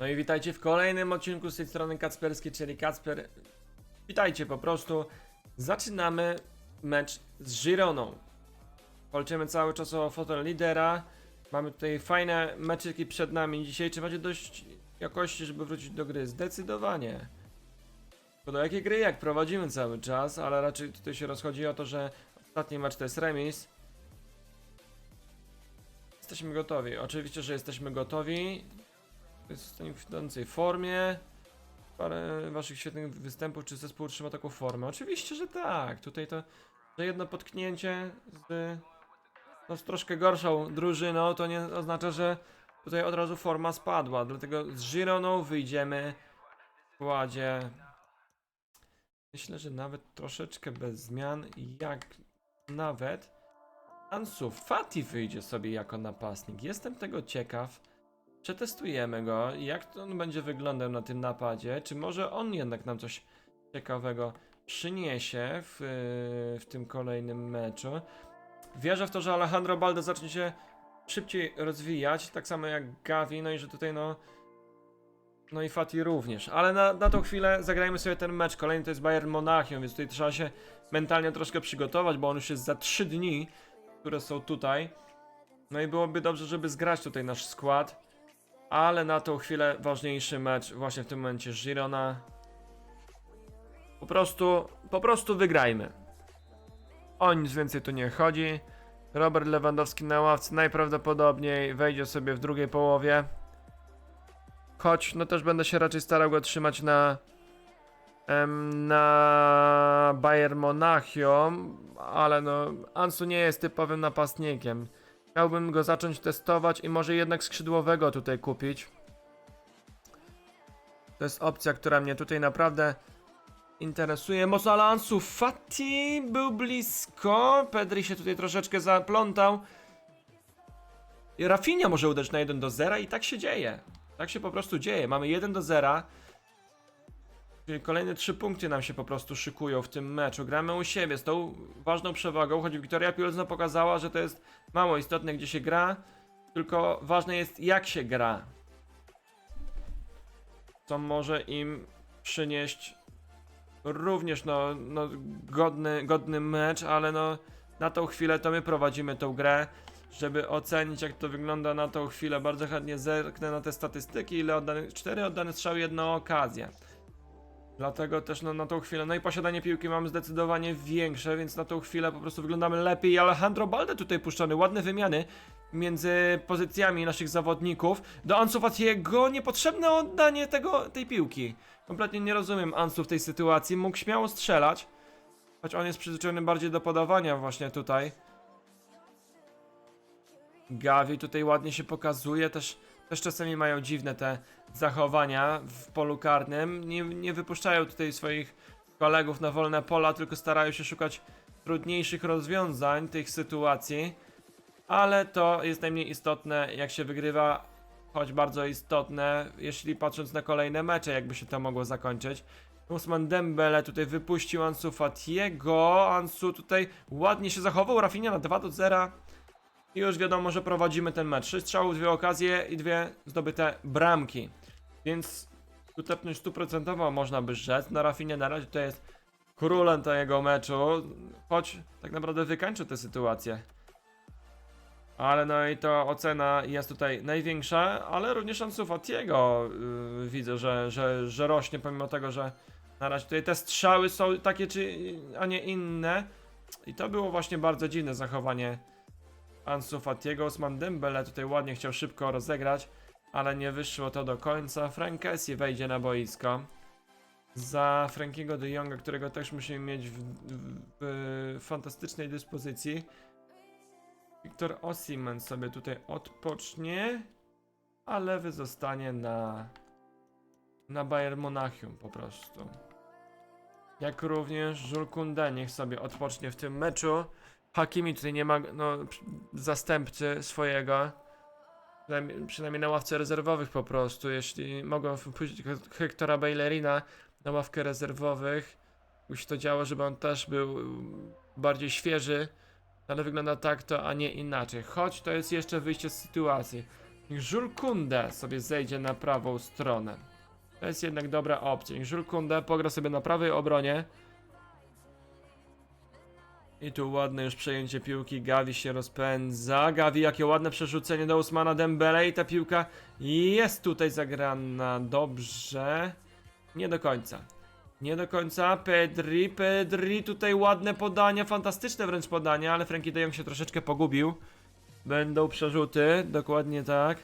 No i witajcie w kolejnym odcinku z tej strony Kacperskiej, czyli Kacper. Witajcie po prostu. Zaczynamy mecz z Gironą. Walczymy cały czas o fotel lidera. Mamy tutaj fajne meczyki przed nami dzisiaj. Czy macie dość jakości, żeby wrócić do gry? Zdecydowanie. Bo do jakiej gry jak prowadzimy cały czas, ale raczej tutaj się rozchodzi o to, że ostatni mecz to jest remis. Jesteśmy gotowi. Oczywiście, że jesteśmy gotowi. Jest w idącej formie. Parę waszych świetnych występów, czy zespół utrzyma taką formę? Oczywiście, że tak. Tutaj to, że jedno potknięcie z, no, z troszkę gorszą drużyną, to nie oznacza, że tutaj od razu forma spadła. Dlatego z Gironą wyjdziemy w składzie. Myślę, że nawet troszeczkę bez zmian, jak nawet Ansu Fati wyjdzie sobie jako napastnik. Jestem tego ciekaw. Przetestujemy go, jak to on będzie wyglądał na tym napadzie. Czy może on jednak nam coś ciekawego przyniesie w, w tym kolejnym meczu. Wierzę w to, że Alejandro Balde zacznie się szybciej rozwijać, tak samo jak Gavi, no i że tutaj no no i Fati również, ale na, na tą chwilę zagrajmy sobie ten mecz, kolejny to jest Bayern Monachium, więc tutaj trzeba się mentalnie troszkę przygotować, bo on już jest za 3 dni, które są tutaj. No i byłoby dobrze, żeby zgrać tutaj nasz skład. Ale na tą chwilę ważniejszy mecz właśnie w tym momencie Girona. Po prostu, po prostu wygrajmy. O nic więcej tu nie chodzi. Robert Lewandowski na ławce najprawdopodobniej wejdzie sobie w drugiej połowie. Choć no też będę się raczej starał go trzymać na na Bayern Monachium, ale no Ansu nie jest typowym napastnikiem. Chciałbym go zacząć testować i może jednak skrzydłowego tutaj kupić. To jest opcja, która mnie tutaj naprawdę interesuje. Mocno ale Ansu Fati był blisko. Pedri się tutaj troszeczkę zaplątał. I Rafinha może uderzyć na 1 do 0 i tak się dzieje. Tak się po prostu dzieje. Mamy 1 do 0. Kolejne 3 punkty nam się po prostu szykują w tym meczu. Gramy u siebie z tą ważną przewagą, choć Wiktoria Pilzno pokazała, że to jest mało istotne, gdzie się gra, tylko ważne jest, jak się gra. Co może im przynieść również no, no godny, godny mecz, ale no na tą chwilę to my prowadzimy tą grę. Żeby ocenić jak to wygląda na tą chwilę, bardzo chętnie zerknę na te statystyki, ile oddanych, 4 oddane strzały, jedna okazja. Dlatego też no, na tą chwilę, no i posiadanie piłki mamy zdecydowanie większe, więc na tą chwilę po prostu wyglądamy lepiej. Alejandro Balde tutaj puszczony, ładne wymiany między pozycjami naszych zawodników. Do Ansu Fatiego niepotrzebne oddanie tego, tej piłki. Kompletnie nie rozumiem Ansu w tej sytuacji, mógł śmiało strzelać. Choć on jest przyzwyczajony bardziej do podawania właśnie tutaj. Gavi tutaj ładnie się pokazuje, też, też czasami mają dziwne te zachowania w polu karnym. Nie, nie wypuszczają tutaj swoich kolegów na wolne pola, tylko starają się szukać trudniejszych rozwiązań tych sytuacji. Ale to jest najmniej istotne, jak się wygrywa, choć bardzo istotne, jeśli patrząc na kolejne mecze, jakby się to mogło zakończyć. Usman Dembele tutaj wypuścił Ansu Fatiego. Ansu tutaj ładnie się zachował. Rafinha na 2 do 0. I już wiadomo, że prowadzimy ten mecz. 3 strzałów, dwie okazje i dwie zdobyte bramki. Więc skuteczność stuprocentowa można by rzec. Na Rafinie na razie to jest królem tego meczu. Choć tak naprawdę wykańczył tę sytuację. Ale no i to ocena jest tutaj największa, ale również Ansu Fatiego yy, widzę, że, że, że rośnie pomimo tego, że na razie tutaj te strzały są takie czy, a nie inne. I to było właśnie bardzo dziwne zachowanie Ansu Fatiego. Osman Dembele tutaj ładnie chciał szybko rozegrać, ale nie wyszło to do końca. Frank Kessie wejdzie na boisko. Za Frankiego de Jonga, którego też musimy mieć w, w, w fantastycznej dyspozycji. Wiktor Osimen sobie tutaj odpocznie, a lewy zostanie na na Bayern Monachium po prostu. Jak również Jules niech sobie odpocznie w tym meczu. Hakimi tutaj nie ma no, zastępcy swojego. Przynajmniej, na ławce rezerwowych po prostu. Jeśli mogą wpuścić Hek- Hectora Bellerina na ławkę rezerwowych, musi to działo, żeby on też był bardziej świeży. Ale wygląda tak to, a nie inaczej. Choć to jest jeszcze wyjście z sytuacji. Niech Jules Kunde sobie zejdzie na prawą stronę. To jest jednak dobra opcja. Niech Jules Kunde pogra sobie na prawej obronie. I tu ładne już przejęcie piłki. Gavi się rozpędza. Gavi, jakie ładne przerzucenie do Usmana Dembele i ta piłka jest tutaj zagrana dobrze. Nie do końca. Nie do końca. Pedri, Pedri, tutaj ładne podania, fantastyczne wręcz podania, ale Frankie de Jong się troszeczkę pogubił. Będą przerzuty, dokładnie tak.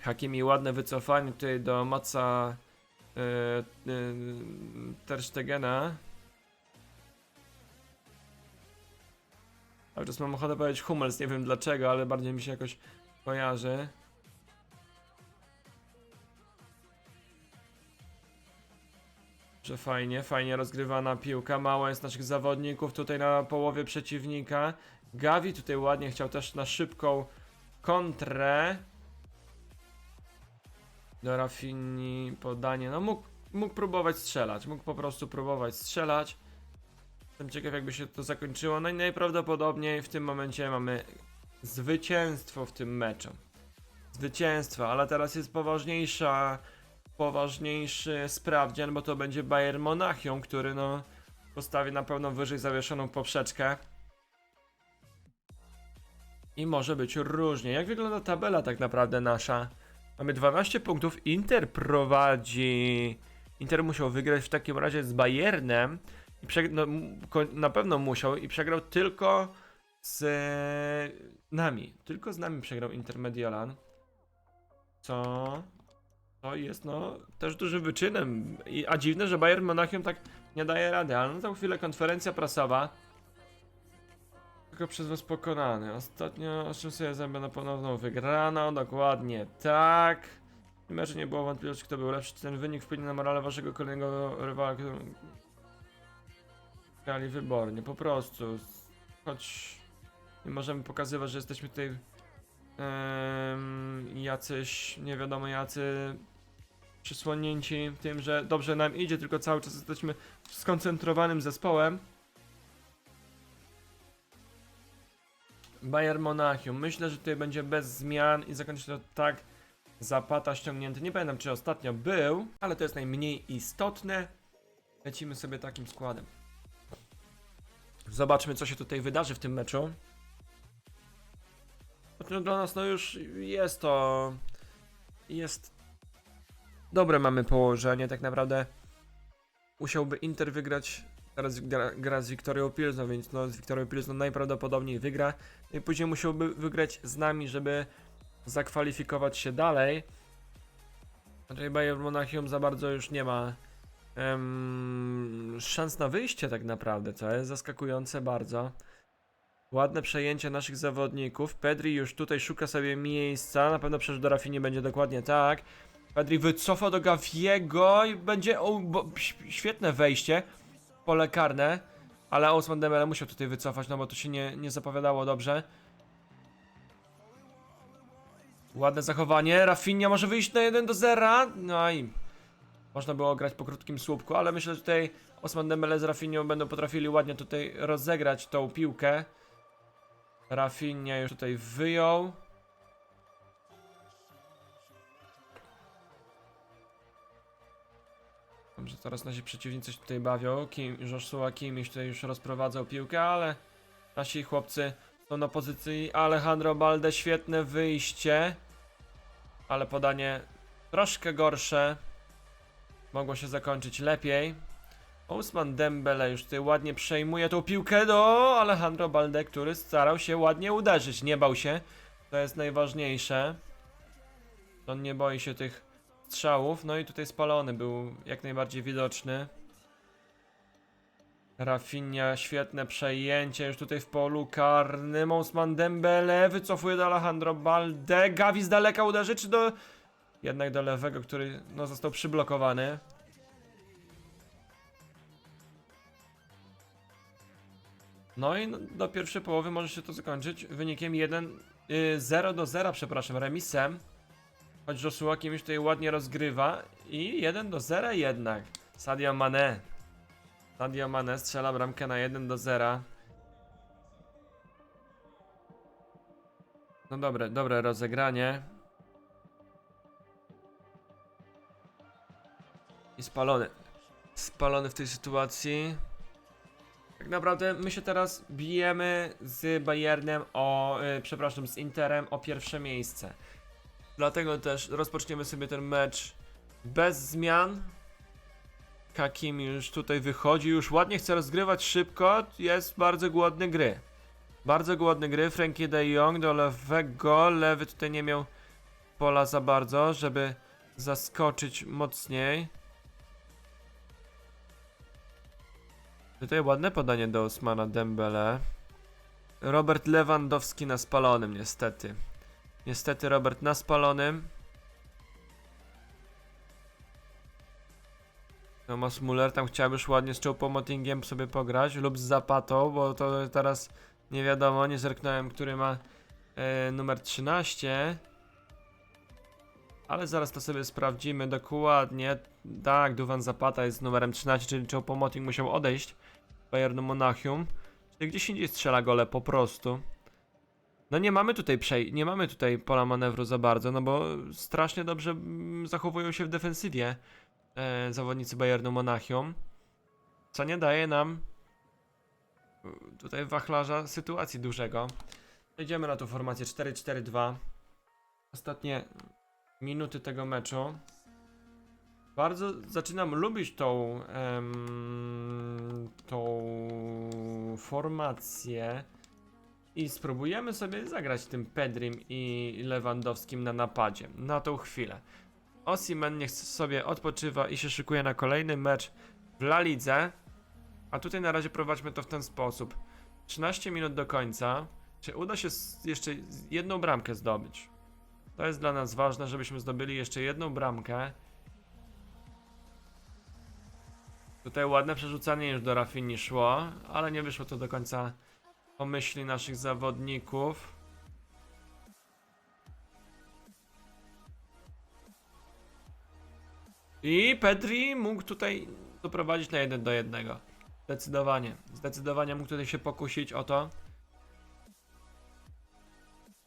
Hakimi ładne wycofanie tutaj do Maca yy, yy, Cały czas mam ochotę powiedzieć Hummels, nie wiem dlaczego, ale bardziej mi się jakoś kojarzy. Że fajnie, fajnie rozgrywana piłka. Mało jest naszych zawodników tutaj na połowie przeciwnika. Gavi tutaj ładnie chciał też na szybką kontrę. Do Rafini podanie. No mógł, mógł próbować strzelać. Mógł po prostu próbować strzelać. Jestem ciekaw jakby się to zakończyło. No i najprawdopodobniej w tym momencie mamy zwycięstwo w tym meczu. Zwycięstwo, ale teraz jest poważniejsza poważniejszy sprawdzian, bo to będzie Bayern Monachium, który no postawi na pewno wyżej zawieszoną poprzeczkę. I może być różnie. Jak wygląda tabela tak naprawdę nasza? Mamy 12 punktów, Inter prowadzi. Inter musiał wygrać w takim razie z Bayernem. I prze... no, na pewno musiał i przegrał tylko z nami. Tylko z nami przegrał Inter Mediolan. Co? To jest no też dużym wyczynem. I, a dziwne, że Bayern Monachium tak nie daje rady, ale no za chwilę konferencja prasowa. Tylko przez was pokonany. Ostatnio ostrzył sobie zęby na ponowną wygraną, dokładnie tak. Tym meczu nie było wątpliwości, kto był lepszy. Ten wynik wpłynie na morale waszego kolejnego rywala, grali wybornie. Po prostu. Choć nie możemy pokazywać, że jesteśmy tutaj em, jacyś, nie wiadomo jacy przysłonięci tym, że dobrze nam idzie, tylko cały czas jesteśmy skoncentrowanym zespołem. Bayern Monachium. Myślę, że tutaj będzie bez zmian i zakończy to tak. Zapata ściągnięty. Nie pamiętam, czy ostatnio był, ale to jest najmniej istotne. Lecimy sobie takim składem. Zobaczmy, co się tutaj wydarzy w tym meczu. No, dla nas no już jest to. Jest. Dobre mamy położenie, tak naprawdę. Musiałby Inter wygrać. Teraz gra, z Wiktorią Pilsno, więc no z Wiktorią Pilsno najprawdopodobniej wygra. No i później musiałby wygrać z nami, żeby zakwalifikować się dalej. Tutaj Bayern Monachium za bardzo już nie ma em, szans na wyjście tak naprawdę, co jest zaskakujące bardzo. Ładne przejęcie naszych zawodników. Pedri już tutaj szuka sobie miejsca. Na pewno przecież do Rafinii będzie dokładnie tak. Pedri wycofa do Gaviego i będzie o, bo, świetne wejście. Pole karne. Ale Osman Dembele musiał tutaj wycofać, no bo to się nie, nie zapowiadało dobrze. Ładne zachowanie. Rafinha może wyjść na 1 do 0. No i można było grać po krótkim słupku, ale myślę, że tutaj Osman Dembele z Rafinhą będą potrafili ładnie tutaj rozegrać tą piłkę. Rafinha już tutaj wyjął. Dobrze, teraz nasi przeciwnicy się tutaj bawią. Kim, Joshua Kimmich tutaj już rozprowadzał piłkę, ale nasi chłopcy są na pozycji Alejandro Balde. Świetne wyjście. Ale podanie troszkę gorsze. Mogło się zakończyć lepiej. Ousman Dembele już tutaj ładnie przejmuje tą piłkę do Alejandro Balde, który starał się ładnie uderzyć. Nie bał się. To jest najważniejsze. On nie boi się tych strzałów. No i tutaj spalony był jak najbardziej widoczny. Rafinha, świetne przejęcie już tutaj w polu karnym. Ousman Dembele wycofuje do Alejandro Balde. Gavi z daleka uderzy, czy do... Jednak do lewego, który no, został przyblokowany. No i do pierwszej połowy może się to zakończyć wynikiem 1, y, 0 do 0, przepraszam, remisem. Choć Joshua Kimmich tutaj ładnie rozgrywa i 1 do 0 jednak. Sadio Mane. Sadio Mane strzela bramkę na 1 do 0. No dobre, dobre rozegranie. I spalony. Spalony w tej sytuacji. Tak naprawdę my się teraz bijemy z Bayernem o, y, przepraszam, z Interem o pierwsze miejsce. Dlatego też rozpoczniemy sobie ten mecz bez zmian. Kakim już tutaj wychodzi, już ładnie chce rozgrywać szybko, jest bardzo głodny gry. Bardzo głodny gry, Frankie de Jong do lewego, lewy tutaj nie miał pola za bardzo, żeby zaskoczyć mocniej. Tutaj ładne podanie do Osmana Dembele. Robert Lewandowski na spalonym niestety. Niestety Robert na spalonym. Thomas Muller tam chciał już ładnie z Choupo-Motingiem sobie pograć lub z Zapatą, bo to teraz nie wiadomo, nie zerknąłem, który ma e, numer 13. Ale zaraz to sobie sprawdzimy dokładnie. Tak, Duwan Zapata jest numerem 13, czyli Choupo-Moting musiał odejść Bayernu Monachium. Czyli gdzieś indziej strzela gole po prostu. No nie mamy tutaj przej nie mamy tutaj pola manewru za bardzo, no bo strasznie dobrze mm, zachowują się w defensywie e, zawodnicy Bayernu Monachium. Co nie daje nam y, tutaj wachlarza sytuacji dużego. Idziemy na tą formację 4-4-2. Ostatnie minuty tego meczu. Bardzo zaczynam lubić tą, em, tą formację. I spróbujemy sobie zagrać tym Pedrim i Lewandowskim na napadzie. Na tą chwilę. Osimen niech sobie odpoczywa i się szykuje na kolejny mecz w La Lidze. A tutaj na razie prowadźmy to w ten sposób. 13 minut do końca. Czy uda się jeszcze jedną bramkę zdobyć? To jest dla nas ważne, żebyśmy zdobyli jeszcze jedną bramkę. Tutaj ładne przerzucanie już do Rafini szło, ale nie wyszło to do końca po myśli naszych zawodników. I Pedri mógł tutaj doprowadzić na 1 do 1. Zdecydowanie. Zdecydowanie mógł tutaj się pokusić o to.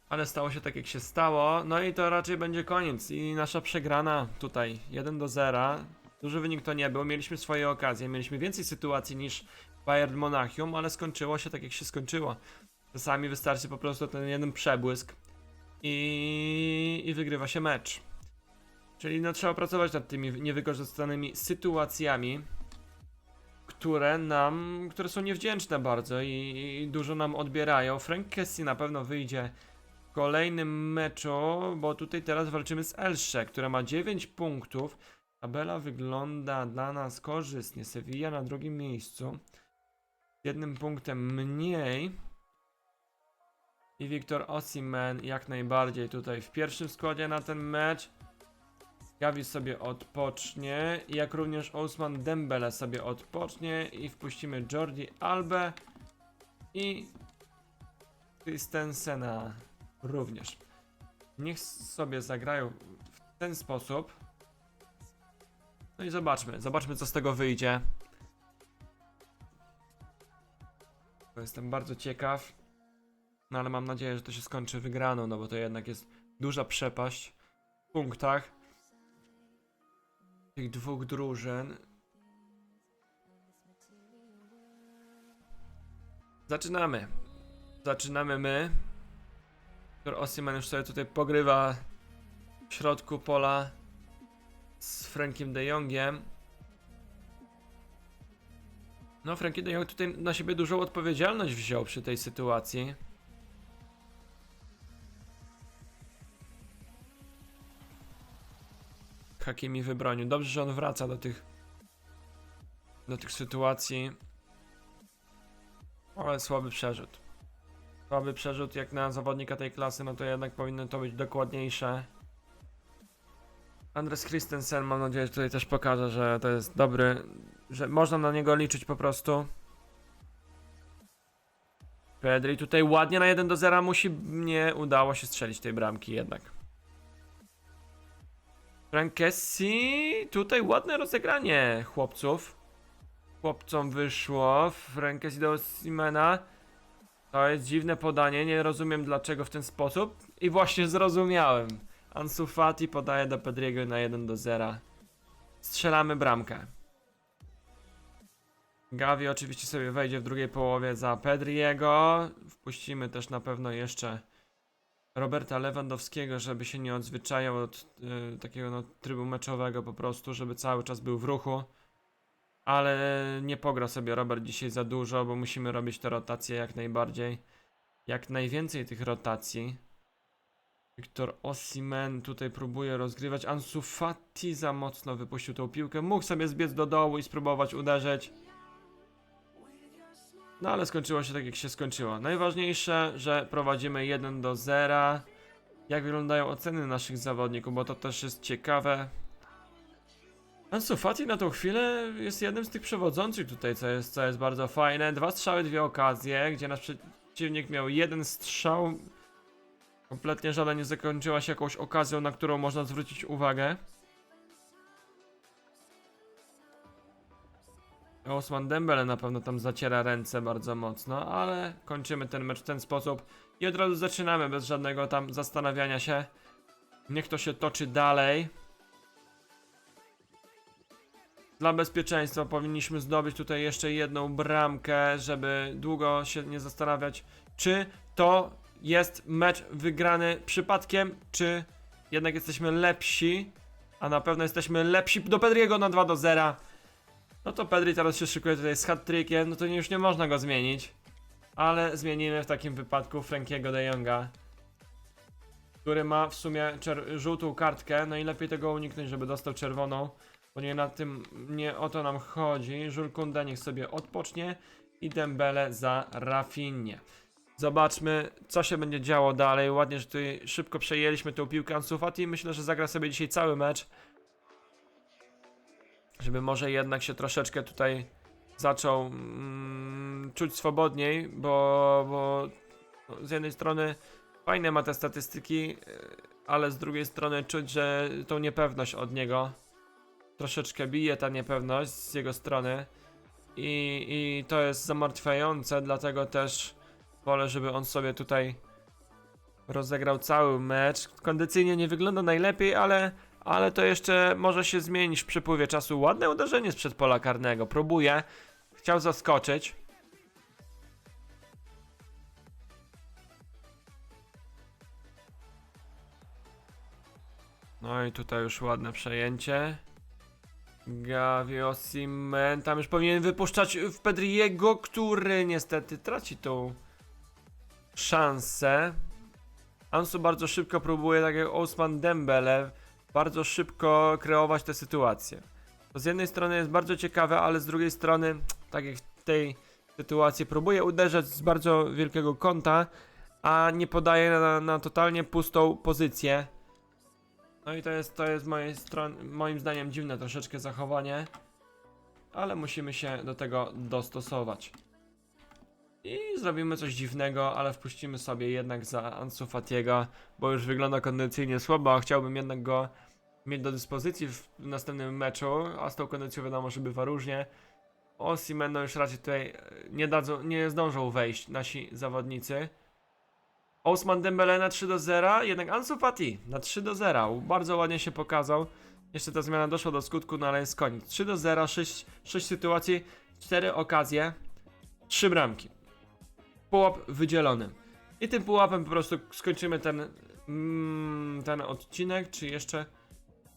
Ale stało się tak jak się stało. No i to raczej będzie koniec. I nasza przegrana tutaj 1 do 0. Duży wynik to nie był. Mieliśmy swoje okazje. Mieliśmy więcej sytuacji niż Bayern Monachium, ale skończyło się tak jak się skończyło. Czasami wystarczy po prostu ten jeden przebłysk i, i wygrywa się mecz. Czyli no, trzeba pracować nad tymi niewykorzystanymi sytuacjami, które nam, które są niewdzięczne bardzo i, i dużo nam odbierają. Frank Kessie na pewno wyjdzie w kolejnym meczu, bo tutaj teraz walczymy z Elsze, która ma 9 punktów. Tabela wygląda dla nas korzystnie. Sevilla na drugim miejscu. Jednym punktem mniej. I Wiktor Osimhen jak najbardziej tutaj w pierwszym składzie na ten mecz. Gavi sobie odpocznie, jak również Osman Dembele sobie odpocznie i wpuścimy Jordi Albę i Christensena również. Niech sobie zagrają w ten sposób. No i zobaczmy, zobaczmy co z tego wyjdzie. Jestem bardzo ciekaw. No ale mam nadzieję, że to się skończy wygraną, no bo to jednak jest duża przepaść w punktach tych dwóch drużyn. Zaczynamy. Zaczynamy my. Osimhen już sobie tutaj pogrywa w środku pola z Frankiem de Jongiem. No, Frankie de Jong tutaj na siebie dużą odpowiedzialność wziął przy tej sytuacji. Hakimi wybronił. Dobrze, że on wraca do tych do tych sytuacji. Ale słaby przerzut. Słaby przerzut jak na zawodnika tej klasy, no to jednak powinno to być dokładniejsze. Andres Christensen mam nadzieję, że tutaj też pokaże, że to jest dobry, że można na niego liczyć po prostu. Pedri tutaj ładnie na 1 do 0 musi, nie udało się strzelić tej bramki jednak. Frankessi, tutaj ładne rozegranie chłopców. Chłopcom wyszło, Frankessi do Simena. To jest dziwne podanie, nie rozumiem dlaczego w ten sposób, I właśnie zrozumiałem. Ansu Fati podaje do Pedriego na 1 do 0. Strzelamy bramkę. Gavi oczywiście sobie wejdzie w drugiej połowie za Pedriego. Wpuścimy też na pewno jeszcze Roberta Lewandowskiego, żeby się nie odzwyczajał od y, takiego no, trybu meczowego po prostu, żeby cały czas był w ruchu. Ale nie pogra sobie Robert dzisiaj za dużo, bo musimy robić te rotacje jak najbardziej. Jak najwięcej tych rotacji. Wiktor Osimen tutaj próbuje rozgrywać. Ansu Fati za mocno wypuścił tą piłkę. Mógł sobie zbiec do dołu i spróbować uderzyć. No ale skończyło się tak jak się skończyło. Najważniejsze, że prowadzimy 1 do 0. Jak wyglądają oceny naszych zawodników, bo to też jest ciekawe. Ansu Fati na tą chwilę jest jednym z tych przewodzących tutaj, co jest, co jest bardzo fajne. Dwa strzały, dwie okazje, gdzie nasz przeciwnik miał jeden strzał. Kompletnie żadna nie zakończyła się jakąś okazją, na którą można zwrócić uwagę. Osman Dembele na pewno tam zaciera ręce bardzo mocno, ale kończymy ten mecz w ten sposób i od razu zaczynamy bez żadnego tam zastanawiania się. Niech to się toczy dalej. Dla bezpieczeństwa powinniśmy zdobyć tutaj jeszcze jedną bramkę, żeby długo się nie zastanawiać, czy to jest mecz wygrany przypadkiem, czy jednak jesteśmy lepsi, a na pewno jesteśmy lepsi do Pedriego na 2 do 0. No to Pedri teraz się szykuje tutaj z hat-trickiem, no to już nie można go zmienić. Ale zmienimy w takim wypadku Frankiego de Jonga, który ma w sumie żółtą kartkę, no i lepiej tego uniknąć, żeby dostał czerwoną, bo nie na tym, nie o to nam chodzi. Jules niech sobie odpocznie i Dembele za Rafinnie. Zobaczmy, co się będzie działo dalej. Ładnie, że tutaj szybko przejęliśmy tę piłkę Ansu Fati. Myślę, że zagra sobie dzisiaj cały mecz żeby może jednak się troszeczkę tutaj zaczął mm, czuć swobodniej, bo, bo z jednej strony fajne ma te statystyki, y, ale z drugiej strony czuć, że tą niepewność od niego troszeczkę bije ta niepewność z jego strony i, i to jest zamartwiające, dlatego też wolę, żeby on sobie tutaj rozegrał cały mecz. Kondycyjnie nie wygląda najlepiej, ale ale to jeszcze może się zmienić w przepływie czasu. Ładne uderzenie sprzed pola karnego. Próbuje. Chciał zaskoczyć. No i tutaj już ładne przejęcie. Gavi Osimhen tam już powinien wypuszczać w Pedriego, który niestety traci tą szansę. Ansu bardzo szybko próbuje, tak jak Osman Dembele, bardzo szybko kreować te sytuacje. To z jednej strony jest bardzo ciekawe, ale z drugiej strony, tak jak w tej sytuacji, próbuje uderzać z bardzo wielkiego kąta, a nie podaje na, na totalnie pustą pozycję. No i to jest, to jest mojej moim zdaniem dziwne troszeczkę zachowanie, ale musimy się do tego dostosować. I zrobimy coś dziwnego, ale wpuścimy sobie jednak za Ansu Fatiego, bo już wygląda kondycyjnie słabo, a chciałbym jednak go mieć do dyspozycji w następnym meczu, a z tą kondycją wiadomo, że bywa różnie. Osimhen no już raczej tutaj e, nie, dadzą, nie zdążą wejść nasi zawodnicy. Osman Dembele na 3 do 0, jednak Ansu Fati na 3 do 0. Bardzo ładnie się pokazał. Jeszcze ta zmiana doszła do skutku, no ale jest koniec. 3 do 0, 6, 6 sytuacji, 4 okazje, 3 bramki. Pułap wydzielony. I tym pułapem po prostu skończymy ten, mm, ten odcinek, czy jeszcze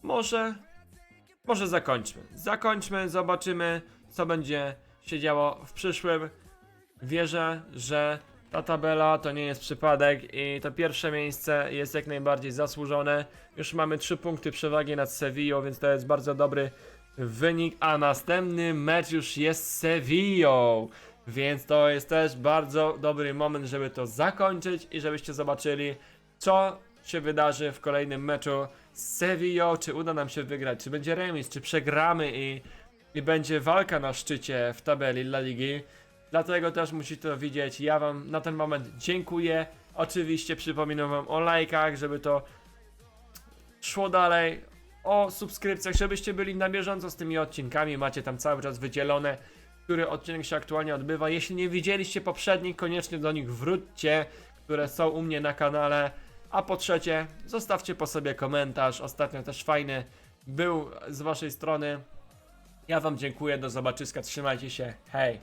może, może zakończmy. Zakończmy, zobaczymy, co będzie się działo w przyszłym. Wierzę, że ta tabela to nie jest przypadek i to pierwsze miejsce jest jak najbardziej zasłużone. Już mamy 3 punkty przewagi nad Sevillą, więc to jest bardzo dobry wynik, a następny mecz już jest z Sevillą. Więc to jest też bardzo dobry moment, żeby to zakończyć i żebyście zobaczyli, co się wydarzy w kolejnym meczu z Sevillą, czy uda nam się wygrać, czy będzie remis, czy przegramy i, i będzie walka na szczycie w tabeli La Ligi. Dlatego też musicie to widzieć. Ja wam na ten moment dziękuję. Oczywiście przypominam wam o lajkach, żeby to szło dalej. O subskrypcjach, żebyście byli na bieżąco z tymi odcinkami. Macie tam cały czas wydzielone, który odcinek się aktualnie odbywa. Jeśli nie widzieliście poprzednich, koniecznie do nich wróćcie, które są u mnie na kanale. A po trzecie, zostawcie po sobie komentarz. Ostatnio też fajny był z waszej strony. Ja wam dziękuję, do zobaczyska, trzymajcie się, hej!